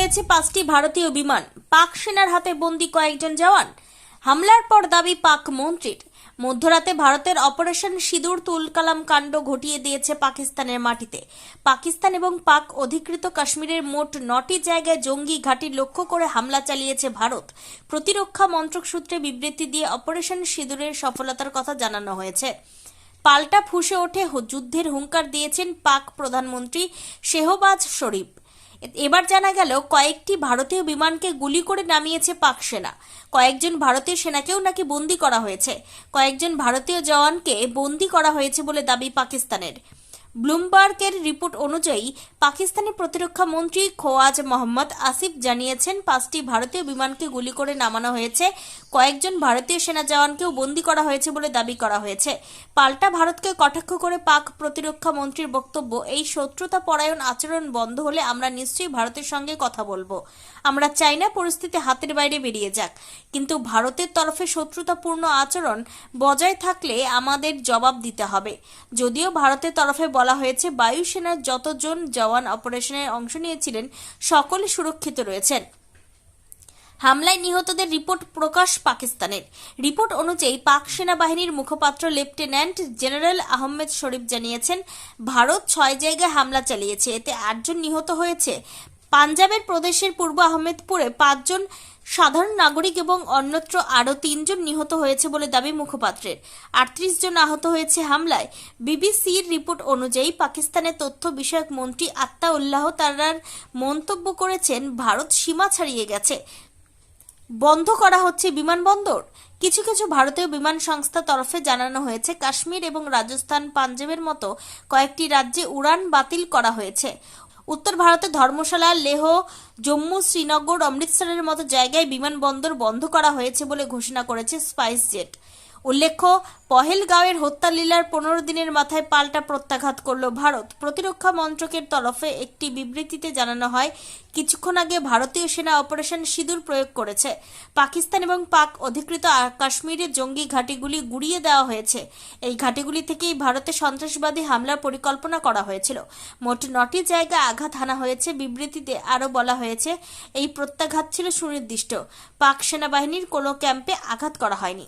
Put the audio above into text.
হয়েছে পাঁচটি ভারতীয় বিমান। পাক সেনার হাতে বন্দি কয়েকজন জওয়ান। হামলার পর দাবি পাক মন্ত্রীর। মধ্যরাতে ভারতের অপারেশন সিঁদুর তুলকালাম কাণ্ড ঘটিয়ে দিয়েছে পাকিস্তানের মাটিতে। পাকিস্তান এবং পাক অধিকৃত কাশ্মীরের মোট নটি জায়গায় জঙ্গি ঘাঁটি লক্ষ্য করে হামলা চালিয়েছে ভারত। প্রতিরক্ষা মন্ত্রক সূত্রে বিবৃতি দিয়ে অপারেশন সিঁদুরের সফলতার কথা জানানো হয়েছে। পাল্টা ফুসে ওঠে যুদ্ধের হুঙ্কার দিয়েছেন পাক প্রধানমন্ত্রী শেহবাজ শরীফ। এবার জানা গেল কয়েকটি ভারতীয় বিমানকে গুলি করে নামিয়েছে পাক সেনা। কয়েকজন ভারতীয় সেনাকেও নাকি বন্দি করা হয়েছে। কয়েকজন ভারতীয় জওয়ানকে বন্দি করা হয়েছে বলে দাবি পাকিস্তানের। ব্লুমবার্গের রিপোর্ট অনুযায়ী পাকিস্তানি প্রতিরক্ষা মন্ত্রী খোয়াজ মোহাম্মদ আসিফ জানিয়েছেন, পাঁচটি ভারতীয় বিমানকে গুলি করে নামানো হয়েছে। কয়েকজন ভারতীয় সেনা জওয়ানকেও বন্দি করা হয়েছে বলে দাবি করা হয়েছে। পাল্টা ভারতকে কটাক্ষ করে পাক প্রতিরক্ষা মন্ত্রীর বক্তব্য, এই শত্রুতা পরায়ণ আচরণ বন্ধ হলে আমরা নিশ্চয়ই ভারতের সঙ্গে কথা বলব। আমরা চাই না পরিস্থিতি হাতের বাইরে বেরিয়ে যাক। কিন্তু ভারতের তরফে শত্রুতাপূর্ণ আচরণ বজায় থাকলে আমাদের জবাব দিতে হবে। যদিও ভারতের তরফে বলা হয়েছে, বায়ুসেনার যতজন জওয়ান অপারেশনে অংশ নিয়েছিলেন, সকলে সুরক্ষিত রয়েছেন। হামলায় নিহতদের রিপোর্ট প্রকাশ পাকিস্তানের। রিপোর্ট অনুযায়ী পাক সেনাবাহিনীর মুখপাত্র লেফটেন্যান্ট জেনারেল আহমেদ শরীফ জানিয়েছেন, ভারত ছয় জায়গায় হামলা চালিয়েছে, এতে আটজন নিহত হয়েছে। পাঞ্জাবের প্রদেশের পূর্ব আহমেদপুরে পাঁচজন সাধারণ নাগরিক এবং অন্যত্র আরও তিনজন নিহত হয়েছে বলে দাবি মুখপাত্রের। আটত্রিশ জন আহত হয়েছে হামলায়। বিবিসির রিপোর্ট অনুযায়ী পাকিস্তানের তথ্য বিষয়ক মন্ত্রী আত্তা উল্লাহ তারার মন্তব্য করেছেন, ভারত সীমা ছাড়িয়ে গেছে। বন্ধ করা হচ্ছে বিমানবন্দর। কিছু কিছু ভারতীয় বিমান সংস্থা তরফে জানানো হয়েছে, কাশ্মীর এবং রাজস্থান, পাঞ্জাবের মতো কয়েকটি রাজ্যে উড়ান বাতিল করা হয়েছে। উত্তর ভারতের ধর্মশালা লেহ, জম্মু, শ্রীনগর, অমৃতসরের মতো জায়গায় বিমানবন্দর বন্ধ করা হয়েছে বলে ঘোষণা করেছে স্পাইস জেট উল্লেখ্য, পহেলগাঁওয়ের হত্যালীলার পনেরো দিনের মাথায় পাল্টা প্রত্যাঘাত করল ভারত। প্রতিরক্ষা মন্ত্রকের তরফে একটি বিবৃতিতে জানানো হয়, কিছুক্ষণ আগে ভারতীয় সেনা অপারেশন সিঁদুর প্রয়োগ করেছে। পাকিস্তান এবং পাক অধিকৃত কাশ্মীরের জঙ্গি ঘাঁটিগুলি গুড়িয়ে দেওয়া হয়েছে। এই ঘাঁটিগুলি থেকেই ভারতে সন্ত্রাসবাদী হামলার পরিকল্পনা করা হয়েছিল। মোট নটি জায়গায় আঘাত হানা হয়েছে বিবৃতিতে আরও বলা হয়েছে। এই প্রত্যাঘাত ছিল সুনির্দিষ্ট। পাক সেনাবাহিনীর কোনো ক্যাম্পে আঘাত করা হয়নি।